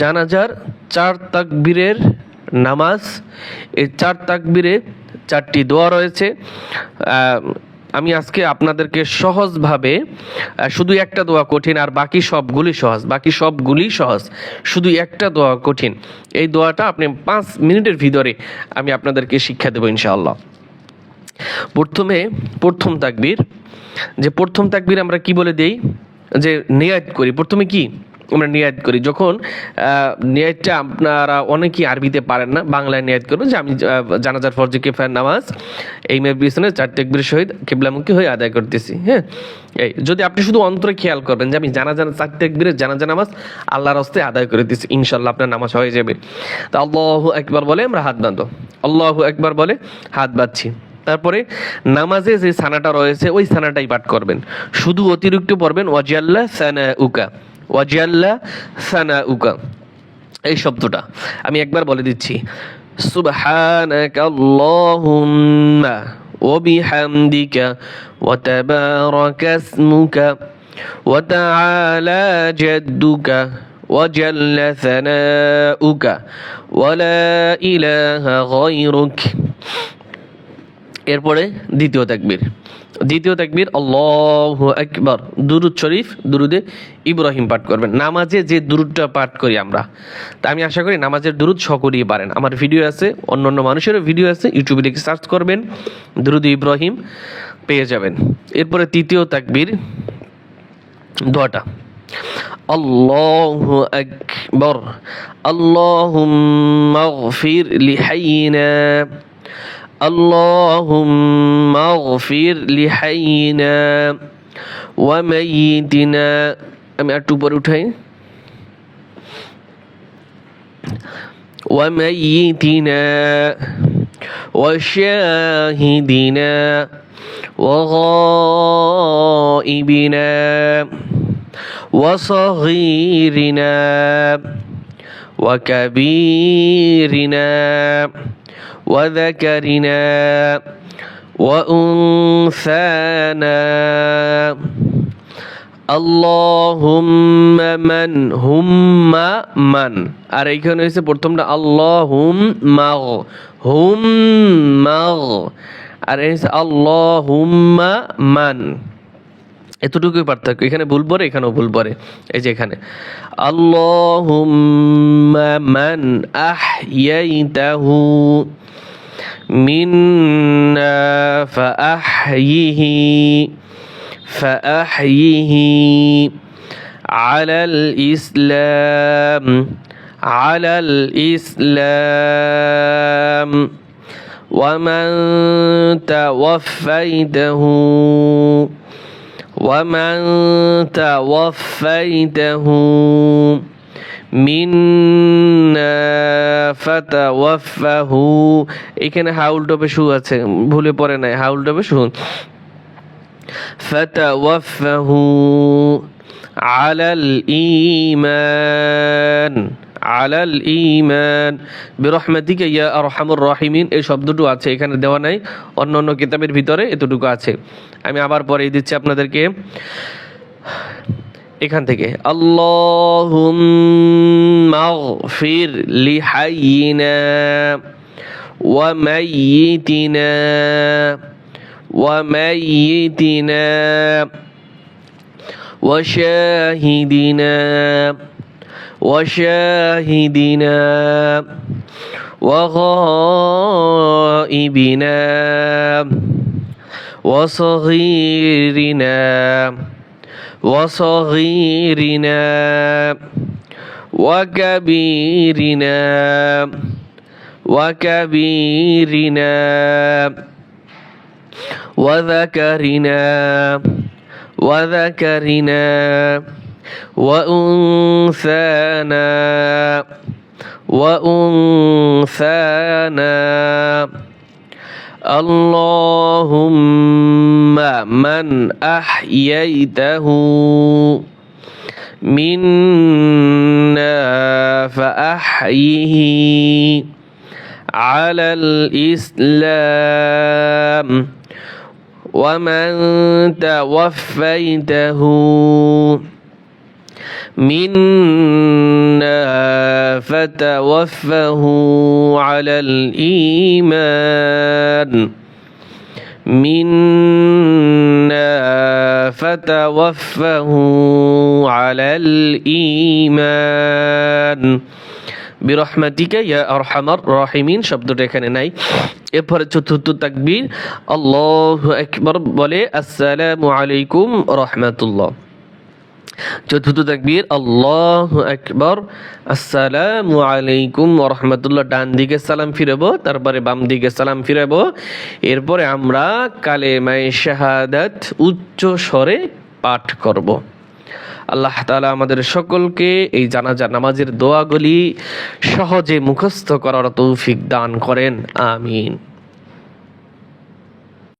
জানাজার চার তাকবীরের নামাজ। এই চার তাকবীরে চারটি দোয়া রয়েছে। আমি আজকে আপনাদেরকে সহজভাবে শুধু একটা দোয়া কঠিন আর বাকি সবগুলি সহজ, বাকি সবগুলি সহজ। শুধু একটা দোয়া কঠিন। এই দোয়াটা আপনি পাঁচ মিনিটের ভিতরে আমি আপনাদেরকে শিক্ষা দেবো ইনশাআল্লাহ। প্রথমে প্রথম তাকবীর। যে প্রথম তাকবীর আমরা কি বলে দেই? যে নিয়াত করি। প্রথমে কি? আমরা নিয়াত করি। যখন নিয়াতটা আপনারা অনেকেই আরবিতে পারেন না, বাংলায় নিয়াত করবেন যে আমি জানাজার ফরজি কেফার নামাজ, এই মেয়ের পিছনে চার তাকবীর সহিত কেবলামুখী হয়ে আদায় করতেছি হ্যাঁ? এই, যদি আপনি শুধু অন্তরে খেয়াল করবেন যে আমি জানা চার তাকবীরের জানাজা নামাজ আল্লাহর হস্তে আদায় করে দিচ্ছি ইনশাল্লাহ আপনার নামাজ হয়ে যাবে। তা আল্লাহ একবার বলে আমরা হাত বাঁধো আল্লাহ একবার বলে হাত বাঁধছি। তারপরে নামাজে যে সানাটা রয়েছে, ওই সানাটাই পাঠ করবেন। শুধু অতিরিক্ত পড়বেন ওয়াজিয়াল্লাহ সানা উকা ওয়াজিয়াল্লাহ সানা উকা এই শব্দটা আমি একবার বলে দিচ্ছি সুবহানাকা আল্লাহুম্মা ওয়া বিহামদিকা ওয়া তাবারাকা ইসমুকা ওয়া তাআলা জাদ্দুকা وجل ثناؤك ولا إله غيرك এরপরে দ্বিতীয় তাকবীর দ্বিতীয় তাকবীর, আল্লাহু আকবার। দুরুদ শরীফ, দুরুদে ইব্রাহিম পাঠ করবেন। নামাজে যে দুরুদটা পাঠ করি আমরা, তা আমি আশা করি নামাজের দুরুদ সকলেই পারেন। আমার ভিডিও আছে অন্য অন্য মানুষেরও ভিডিও আছে ইউটিউবে লিখে সার্চ করবেন, দুরুদ ইব্রাহিম পেয়ে যাবেন। এরপরে তৃতীয় তাকবীর, দোয়াটা। আকবার, আল্লাহুম্মা গফির লিহাইনা। اللهم اغفر لحينا وميتنا আমি একটু উপরে উঠাই وميتنا وشاهدنا وغائبنا وصغيرنا وكبيرنا وذكرنا وأنثانا اللهم من هم من আর এইখানে হয়েছে প্রথমটা আল্লাহ হুম মাগ হুম মাগ আর এই হচ্ছে আল্লাহ হুম্মা মান এতটুকুই পার্থক্য এখানে ভুল পরে এখানেও ভুল পরে এই যে এখানে আল্লাহুম্মা মান আহইয়াইতাহু মিন্না ফাআহইহি فأحيه على الإسلام على الإسلام ومن توفيته ومن توفيته মিন্না ফাতাওয়াফাহু এখানে হাউল টপে শু আছে ভুলে পড়ে নাই হাউল টপে শু فتوفه على الإيمان على الإيمان برحمتك يا أرحم الراحمين এই শব্দটু আছে এখানে দেওয়া নাই অন্য অন্য কিতাবের ভিতরে এতটুকু আছে আমি আবার পরে দিচ্ছি আপনাদেরকে এখান থেকে আল্লাহুম্মা গফির লিহাইয়িনা ওয়া মাইয়িতিনা وميتنا وشاهدنا وشاهدنا وغائبنا وصغيرنا وصغيرنا وكبيرنا وكبيرنا وذكرنا وذكرنا وأنثانا وأنثانا. اللهم من أحييته منا فأحيه على الإسلام. ومن توفيته منا فتوفه على الإيمان منا فتوفه على الإيمان বিরহমাতিকা ইয়া আরহামার রাহিমিন শব্দটা এখানে নাই এরপরে চতুর্থ তাকবীর আল্লাহু আকবার বলে আসসালামু আলাইকুম রহমাতুল্লাহ চতুর্থ তাকবীর, আল্লাহু আকবার, আসসালামু আলাইকুম রহমতুল্লাহ, ডান দিকে সালাম ফিরাবো, তারপরে বাম দিকে সালাম ফিরাবো। এরপরে আমরা কালেমায়ে শাহাদাত উচ্চ স্বরে পাঠ করব। আল্লাহ তাআলা আমাদের সকলকে এই জানাজা, নামাজের দোয়াগুলি সহজে মুখস্থ করার তৌফিক দান করেন। আমিন।